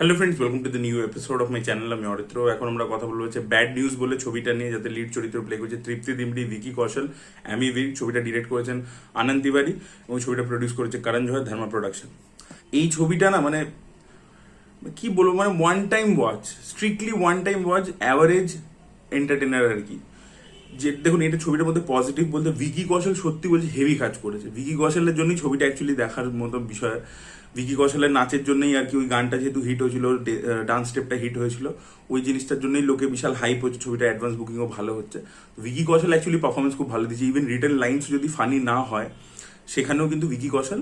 Hello friends welcome to the new episode of my channel আমি অরিত্র এখন আমরা কথা বলব হচ্ছে ব্যাড নিউজ বলে ছবিটা নিয়ে, যাতে লিড চরিত্র প্লে করছে তৃপ্তি দিমড়ি, ভিকি কৌশল, অ্যামি ভিক ছবিটা ডিরেক্ট করেছেন আনন্দ তিওয়ারি এবং ছবিটা প্রডিউস করেছে করণ জোহর ধর্মা প্রোডাকশন এই ছবিটা না মানে কি বলব মানে one time watch strictly one time watch average entertainer আর কি। যে দেখুন, এটা ছবিটার মধ্যে পজিটিভ বলতে ভিকি কৌশল সত্যি বলছে হেভি কাজ করেছে। ভিকি কৌশলের জন্যই ছবিটা অ্যাকচুয়ালি দেখার মতো বিষয়। ভিকি কৌশলের নাচের জন্যই আর কি ওই গানটা যেহেতু হিট হয়েছিল ডান্স স্টেপটা হিট হয়েছিল, ওই জিনিসটার জন্যই লোকে বিশাল হাইপ হচ্ছে ছবিটা অ্যাডভান্স বুকিংও ভালো হচ্ছে। ভিকি কৌশল অ্যাকচুয়ালি পারফরমেন্স খুব ভালো দিয়েছে। ইভেন রিটেন লাইন্স যদি ফানি না হয়, সেখানেও কিন্তু ভিকি কৌশল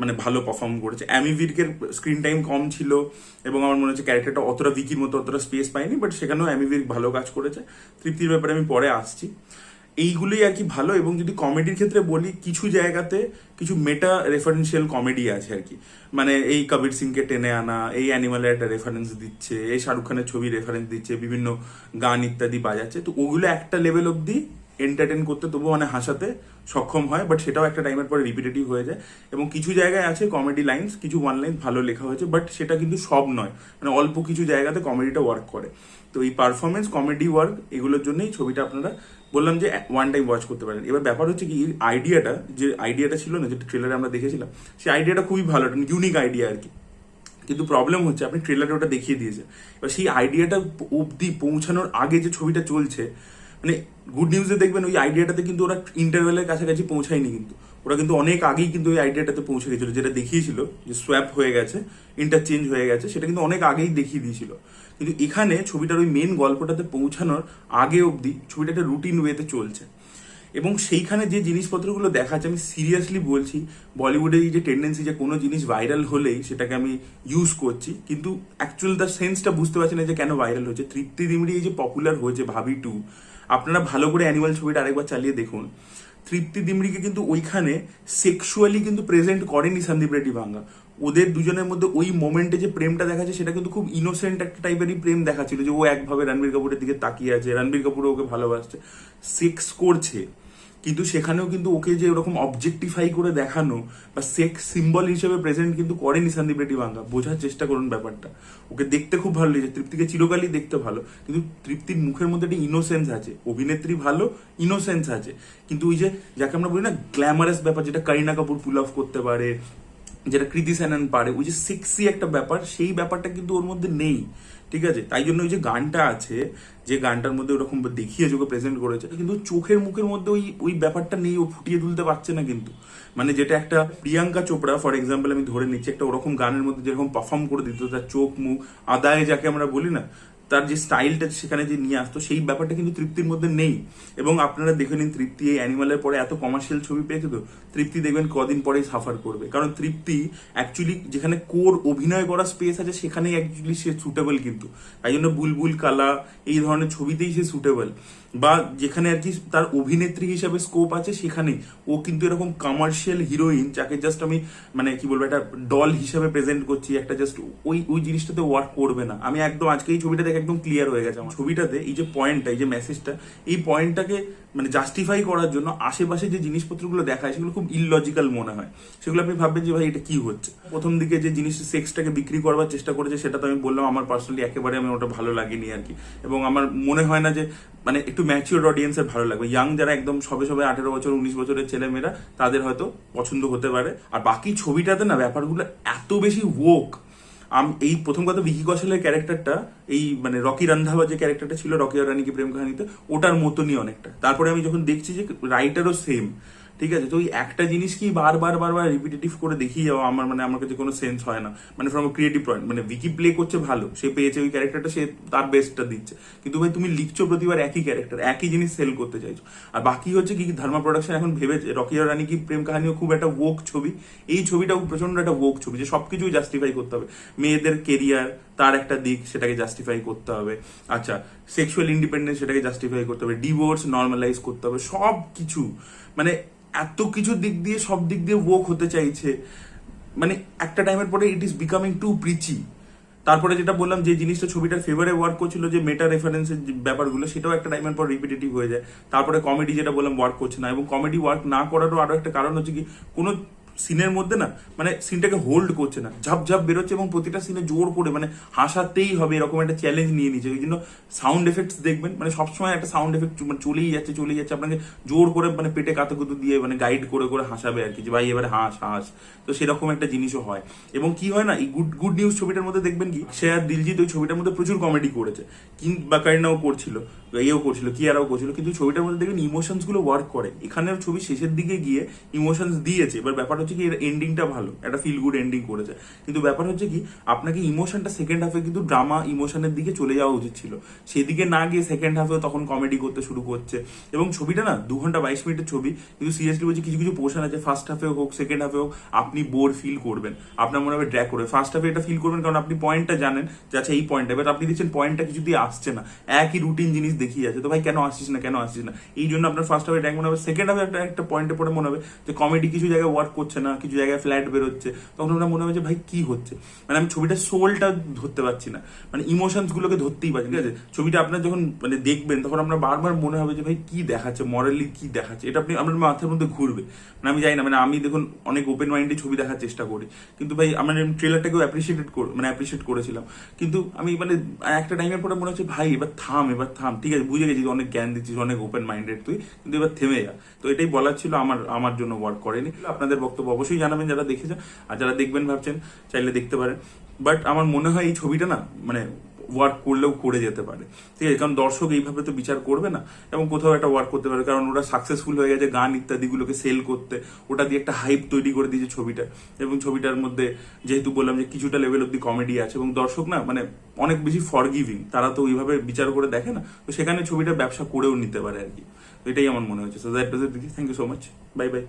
মানে ভালো পারফর্ম করেছে। অ্যামি ভিরকের স্ক্রিন টাইম কম ছিল এবং আমার মনে হচ্ছে ক্যারেক্টারটা অতটা ভিকির মতো, অতটা স্পেস পায়নি বাট সেখানেও অ্যামি ভির ভালো কাজ করেছে। তৃপ্তির ব্যাপারে আমি পরে আসছি। এইগুলোই আর কি ভালো এবং যদি কমেডির ক্ষেত্রে বলি, কিছু জায়গাতে কিছু মেটা রেফারেন্সিয়াল কমেডি আছে আর কি। মানে এই কবির সিংকে টেনে আনা, এই অ্যানিমালের একটা রেফারেন্স দিচ্ছে, এই শাহরুখ খানের ছবি রেফারেন্স দিচ্ছে, বিভিন্ন গান ইত্যাদি বাজাচ্ছে, তো ওগুলো একটা লেভেল অবধি এন্টারটেন করতে তবু মানে হাসাতে সক্ষম হয় বাট সেটাও একটা টাইমের পরে রিপিটেটিভ হয়ে যায়। এবং কিছু জায়গায় আছে কমেডি লাইন্স কিছু ওয়ান লাইন ভালো লেখা হয়েছে বাট সেটা কিন্তু সব নয়। মানে অল্প কিছু জায়গাতে কমেডিটা ওয়ার্ক করে। তো এই পারফরমেন্স কমেডি ওয়ার্ক এগুলোর জন্যই ছবিটা আপনারা বললাম যে ওয়ান টাইম ওয়াচ করতে পারেন। এবার ব্যাপার হচ্ছে কি আইডিয়াটা যে আইডিয়াটা ছিল না যেটা ট্রেলারে আমরা দেখেছিলাম, সেই আইডিয়াটা খুবই ভালো ইউনিক আইডিয়া আর কি। কিন্তু প্রবলেম হচ্ছে, আপনি ট্রেলারে ওটা দেখিয়ে দিয়েছে এবার সেই আইডিয়াটা অবধি পৌঁছানোর আগে যে ছবিটা চলছে মানে গুড নিউজে দেখবেন ওই আইডিয়াটাতে কিন্তু ওরা ইন্টারভেলের কাছাকাছি পৌঁছায়নি কিন্তু। ওরা কিন্তু অনেক আগেই কিন্তু ওই আইডিয়াটাতে পৌঁছে গেছিল, যেটা দেখিয়েছিল যে সোয়াপ হয়ে গেছে ইন্টারচেঞ্জ হয়ে গেছে, সেটা কিন্তু অনেক আগেই দেখিয়ে দিয়েছিল। কিন্তু এখানে ছবিটার ওই মেন গল্পটাতে পৌঁছানোর আগে অবধি ছবিটা একটা রুটিন ওয়েতে চলছে। এবং সেইখানে যে জিনিসপত্রগুলো দেখাচ্ছে, আমি সিরিয়াসলি বলছি, বলিউডের এই যে টেন্ডেন্সি যে কোনো জিনিস ভাইরাল হলেই সেটাকে আমি ইউজ করছি, কিন্তু অ্যাকচুয়াল তার সেন্সটা বুঝতে পারছি না যে কেন ভাইরাল হচ্ছে। তৃপ্তি দিমড়ি এই যে পপুলার হয়েছে ভাবি টু আপনারা ভালো করে অ্যানিমাল ছবিটা আরেকবার চালিয়ে দেখুন। তৃপ্তি দিমড়িকে কিন্তু ওইখানে সেক্সুয়ালি কিন্তু প্রেজেন্ট করেনি সন্দীপ রেড্ডি ভাঙ্গা। ওদের দুজনের মধ্যে ওই মোমেন্টে যে প্রেমটা দেখাচ্ছে, সেটা কিন্তু খুব ইনোসেন্ট একটা টাইপেরই প্রেম দেখাচ্ছিল যে ও একভাবে রণবীর কাপুরের দিকে তাকিয়ে আছে, রণবীর কাপুর ওকে ভালোবাসছে। সেক্স করছে। কিন্তু সেখানেও কিন্তু ওকে যে ওরকম অবজেক্টিফাই করে দেখানো বা সেক্স সিম্বল হিসেবে প্রেজেন্ট কিন্তু করেনি সন্দীপ রেড্ডি বাঙ্গা বোঝার চেষ্টা করুন ব্যাপারটা। ওকে দেখতে খুব ভালো লেগেছে। তৃপ্তিকে চিরকালই দেখতে ভালো। কিন্তু তৃপ্তির মুখের মধ্যে একটা ইনোসেন্স আছে। অভিনেত্রী ভালো ইনোসেন্স আছে। কিন্তু ওই যে যাকে আমরা বলি না গ্ল্যামারাস ব্যাপার, যেটা করিনা কাপুর পুল অফ করতে পারে, যেটা কৃতি সেনান পারে, ওই যে সেক্সি একটা ব্যাপার, সেই ব্যাপারটা কিন্তু ওর মধ্যে নেই। ঠিক আছে? তাই জন্য ওই যে গানটা আছে, যে গানটার মধ্যে ওরকম দেখিয়ে ওকে প্রেজেন্ট করেছে, কিন্তু চোখের মুখের মধ্যে ওই ওই ব্যাপারটা নেই, ও ফুটিয়ে তুলতে পারছে না কিন্তু। মানে যেটা একটা প্রিয়াঙ্কা চোপড়া ফর এক্সাম্পল আমি ধরে নিচ্ছি, একটা ওরকম গানের মধ্যে যেরকম পারফর্ম করে দিত, তার চোখ, মুখ, আদায় যাকে আমরা বলি না তার যে স্টাইলটা সেখানে যে নিয়ে আসতো, সেই ব্যাপারটা কিন্তু তৃপ্তির মধ্যে নেই। এবং আপনারা দেখে নিন তৃপ্তি এই অ্যানিমালের পরে এত কমার্শিয়াল ছবি পেয়েছে তো, তৃপ্তি দেখবেন কদিন পরেই সাফার করবে। কারণ তৃপ্তি অ্যাকচুয়ালি যেখানে কোর অভিনয় করার স্পেস আছে, সেখানেই অ্যাকচুয়ালি সে সুটেবল কিন্তু। তাই জন্য বুলবুল, কালা এই ধরনের ছবিতেই সে সুটেবল বা যেখানে আর কি তার অভিনেত্রী হিসাবে স্কোপ আছে, সেখানেই। ও কিন্তু এরকম কমার্শিয়াল হিরোইন যাকে জাস্ট আমি মানে কি বলব, একটা ডল হিসাবে প্রেজেন্ট করছি, একটা জাস্ট ওই ওই জিনিসটাতে ওয়ার্ক করবে না। আমি একদম আজকে এই ছবিটা দেখে একদম ক্লিয়ার হয়ে গেছে আমার। ছবিটাতে এই যে পয়েন্টটা এই যে মেসেজটা এই পয়েন্টটাকে মানে জাস্টিফাই করার জন্য আশেপাশে যে জিনিসপত্রগুলো দেখায়, সেগুলো খুব ইললজিক্যাল মনে হয়। সেগুলো আপনি ভাববেন যে, ভাই, এটা কি হচ্ছে? প্রথম দিকে যে জিনিস সেক্সটাকে বিক্রি করবার চেষ্টা করেছে, সেটা তো আমি বললাম, আমার পার্সোনালি একেবারে আমি ওটা ভালো লাগেনি আর কি। এবং আমার মনে হয় না যে মানে একটু ম্যাচিওর অডিয়েন্সের ভালো লাগবে। ইয়াং যারা একদম সবে সবে আঠেরো বছর, উনিশ বছরের ছেলেমেয়েরা, তাদের হয়তো পছন্দ হতে পারে। আর বাকি ছবিটাতে না, ব্যাপারগুলো এত বেশি ওক এই প্রথম কথা ভিকি কৌশলের ক্যারেক্টারটা, এই মানে রকি রান্ধাবা যে ক্যারেক্টারটা ছিল, রকি আর রানী কি প্রেম কাহিনীতে, ওটার মতনই অনেকটা। তারপরে আমি যখন দেখছি যে রাইটারও সেম ঠিক আছে? তো ওই একটা জিনিস কি বারবার বারবার রিপিটেটিভ করে দেখিয়ে যাওয়া আমার মানে আমার কাছে কোনো সেন্স হয় না। মানে ফ্রম ক্রিয়েটিভ পয়েন্ট মানে উইকি প্লে করছে ভালো, সে পেয়েছে ওই ক্যারেক্টারটা সে তার বেস্টটা দিচ্ছে। কিন্তু ভাই, তুমি লিখছো প্রতিবার একই ক্যারেক্টার একই জিনিস সেল করতে চাইছো। আর বাকি হচ্ছে কি, ধর্মা প্রোডাকশন এখন ভেবেছে, রকি রানী কি প্রেম কাহিনীও খুব একটা ওক ছবি। এই ছবিটাও প্রচণ্ড একটা ওক ছবি, যে সবকিছুই জাস্টিফাই করতে হবে। মেয়েদের কেরিয়ার তার একটা দিক, সেটাকে জাস্টিফাই করতে হবে। আচ্ছা সেক্সুয়াল ইন্ডিপেন্ডেন্স সেটাকে জাস্টিফাই করতে হবে। ডিভোর্স নর্মালাইজ করতে হবে। সব কিছু মানে এত কিছু দিক দিয়ে, সব দিক দিয়ে ওক হতে চাইছে। মানে একটা টাইমের পরে it is becoming too preachy তারপরে যেটা বললাম, যে জিনিসটা ছবিটার ফেভারে ওয়ার্ক করছিল, যে মেটা রেফারেন্সের ব্যাপারগুলো, সেটাও একটা টাইমের পর রিপিটেটিভ হয়ে যায়। তারপরে কমেডি যেটা বললাম ওয়ার্ক করছে না। এবং কমেডি ওয়ার্ক না করারও আরও একটা কারণ হচ্ছে কি, কোনো সিনের মধ্যে না মানে সিনটাকে হোল্ড করছে না। ঝাপ ঝাপ বেরোচ্ছে এবং প্রতিটা সিনে জোর করে মানে হাসাতেই হবে, এরকম একটা চ্যালেঞ্জ নিয়ে নিচ্ছে। ওই জন্য সাউন্ড এফেক্টস দেখবেন মানে সবসময় একটা সাউন্ড এফেক্ট মানে চলেই যাচ্ছে চলেই যাচ্ছে। আপনাকে জোর করে মানে পেটে কাতুকুতু দিয়ে মানে গাইড করে করে হাসাবে আর কি, যে ভাই এবারে হাস হাস। তো সেরকম একটা জিনিসও হয়। এবং কি হয় না, এই গুড গুড নিউজ ছবিটার মধ্যে দেখবেন কি সে আর দিলজিৎ ওই ছবিটার মধ্যে প্রচুর কমেডি করেছে। কিন বা কারিনাও করছিল। ইয়েও করছিল, কিয়ারাও করছিল, কিন্তু ছবিটার মধ্যে দেখবেন ইমোশনসগুলো ওয়ার্ক করে। এখানের ছবি শেষের দিকে গিয়ে ইমোশনস দিয়েছে এবার ব্যাপার হচ্ছে কি এর এন্ডিংটা ভালো, একটা ফিল গুড এন্ডিং করেছে। কিন্তু ব্যাপার হচ্ছে কি, আপনাকে ইমোশনটা সেকেন্ড হাফে কিন্তু ড্রামা ইমোশনের দিকে চলে যাওয়া উচিত ছিল। সেদিকে না গিয়ে সেকেন্ড হাফেও তখন কমেডি করতে শুরু করছে। এবং ছবিটা না, দু ঘণ্টা বাইশ মিনিটের ছবি, কিন্তু সিরিয়াসলি বলছি কিছু কিছু পোর্শন আছে ফার্স্ট হাফে হোক সেকেন্ড হাফে হোক, আপনি বোর ফিল করবেন। আপনার মনে হবে ড্র্যাক করবে ফার্স্ট হাফে এটা ফিল করবেন, কারণ আপনি পয়েন্টটা জানেন যে আচ্ছা এই পয়েন্টটা এবার আপনি দেখছেন পয়েন্টটা কিছু দিয়ে আসছে না। একই রুটিন জিনিস দেখিয়ে যাচ্ছে। তো ভাই, কেন আসছিস না? কেন আসছিস না? এই জন্য আপনার ফার্স্ট হাফে ড্র্যাক মনে হবে সেকেন্ড হাফে একটা একটা পয়েন্টে পরে মনে হবে যে কমেডি কিছু জায়গায় ওয়ার্ক করছে না, কিছু জায়গায় ফ্ল্যাট বেরোচ্ছে। তখন আপনার মনে হবে যে, ভাই, কি হচ্ছে? মানে আমি ছবিটার সোলটা ধরতে পারছি না। মানে ইমোশনস গুলোকে ধরতেই পারছি ঠিক আছে? ছবিটা আপনার যখন মানে দেখবেন, তখন আপনার বারবার মনে হবে যে, ভাই, কি দেখাচ্ছে? মরালি কি দেখাচ্ছে? এটা আপনি আপনার মাথার মধ্যে ঘুরবে। মানে আমি জানি না মানে আমি দেখুন অনেক ওপেন মাইন্ডে ছবি দেখার চেষ্টা করি। কিন্তু ভাই, আমার ট্রেলারটাকেও অ্যাপ্রিসিয়েট মানে অ্যাপ্রিসিয়েট করেছিলাম। কিন্তু আমি মানে একটা টাইমের পরে মনে হচ্ছে, ভাই, এবার থাম এবার থাম। ঠিক আছে, বুঝে গেছিস অনেক জ্ঞান দিচ্ছিস, অনেক ওপেন মাইন্ডেড তুই, কিন্তু এবার থেমে যা। তো এটাই বলার ছিল, আমার আমার জন্য ওয়ার্ক করেনি। আপনাদের বক্তব্য অবশ্যই জানাবেন যারা দেখেছেন, আর যারা দেখবেন ভাবছেন, চাইলে দেখতে পারেন। বাট আমার মনে হয় এই ছবিটা না মানে ওয়ার্ক করলেও করে যেতে পারে। ঠিক আছে? কারণ দর্শক এইভাবে তো বিচার করবে না। এবং কোথাও একটা ওয়ার্ক করতে পারে কারণ ওরা সাকসেসফুল হয়ে গেছে গান ইত্যাদিগুলোকে সেল করতে। ওটা দিয়ে একটা হাইপ তৈরি করে দিয়েছে ছবিটা। এবং ছবিটার মধ্যে যেহেতু বললাম যে কিছুটা লেভেল অব্দি কমেডি আছে। এবং দর্শক না মানে অনেক বেশি ফরগিভিং তারা তো ওইভাবে বিচার করে দেখে না। তো সেখানে ছবিটা ব্যবসা করেও নিতে পারে আর কি। এটাই আমার মনে হচ্ছে। So that was it thank you so much bye bye